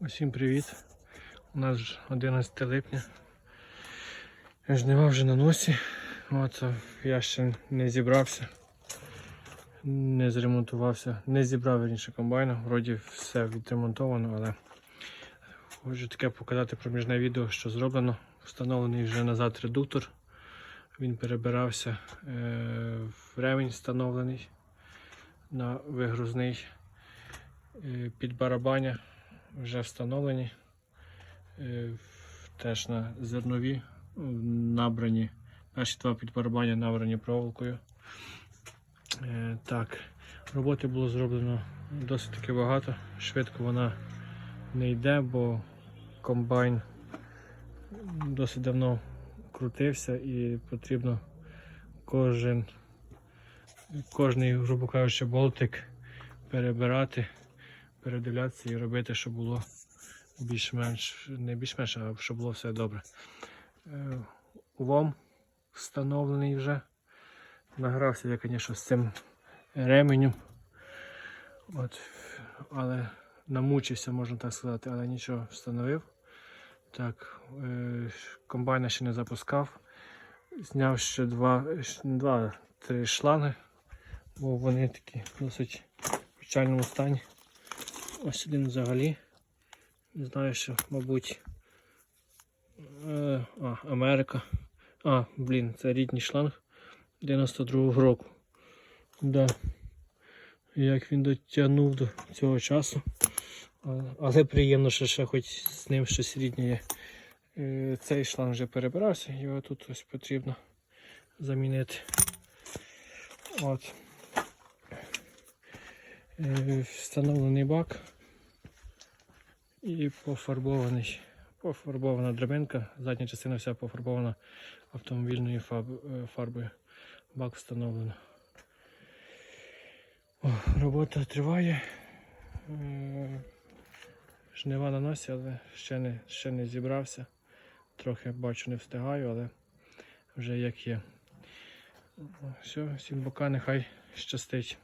Усім привіт! У нас ж 11 липня. Жнива вже на носі. От, я ще не зібрався, не зремонтувався, не зібрав верніше комбайна. Вроді все відремонтовано, але хочу таке показати проміжне відео, що зроблено. Встановлений вже назад редуктор. Він перебирався е, в ремінь встановлений на вигрузний е, під барабаня вже встановлені. Е, Теж на зернові набрані. Перші два підбарабання набрані проволокою. Е, Так, роботи було зроблено досить таки багато. Швидко вона не йде, бо комбайн досить давно крутився і потрібно кожен, кожний, грубо кажучи, болтик перебирати передивлятися і робити, щоб було більш-менш, не більш-менш, а щоб було все добре. Е, УВОМ встановлений вже. Награвся я, звісно, з цим ременем. От, але намучився, можна так сказати, але нічого встановив. Так, е, комбайна ще не запускав. Зняв ще два два, три шланги, бо вони такі досить в печальному стані. Ось один взагалі. Не знаю, що, мабуть. Е, а, Америка. А, блін, це рідний шланг 92-го року. Да. Як він дотягнув до цього часу. Але, приємно, що ще хоч з ним щось рідне є. Е, Цей шланг вже перебирався, його тут ось потрібно замінити. От. Е, Встановлений бак і пофарбований. Пофарбована драбинка, задня частина вся пофарбована автомобільною е, фарбою. Бак встановлено. О, робота триває. Е, Жнива на носі, але ще не, ще не зібрався. Трохи бачу, не встигаю, але вже як є. Все, всім бока нехай щастить.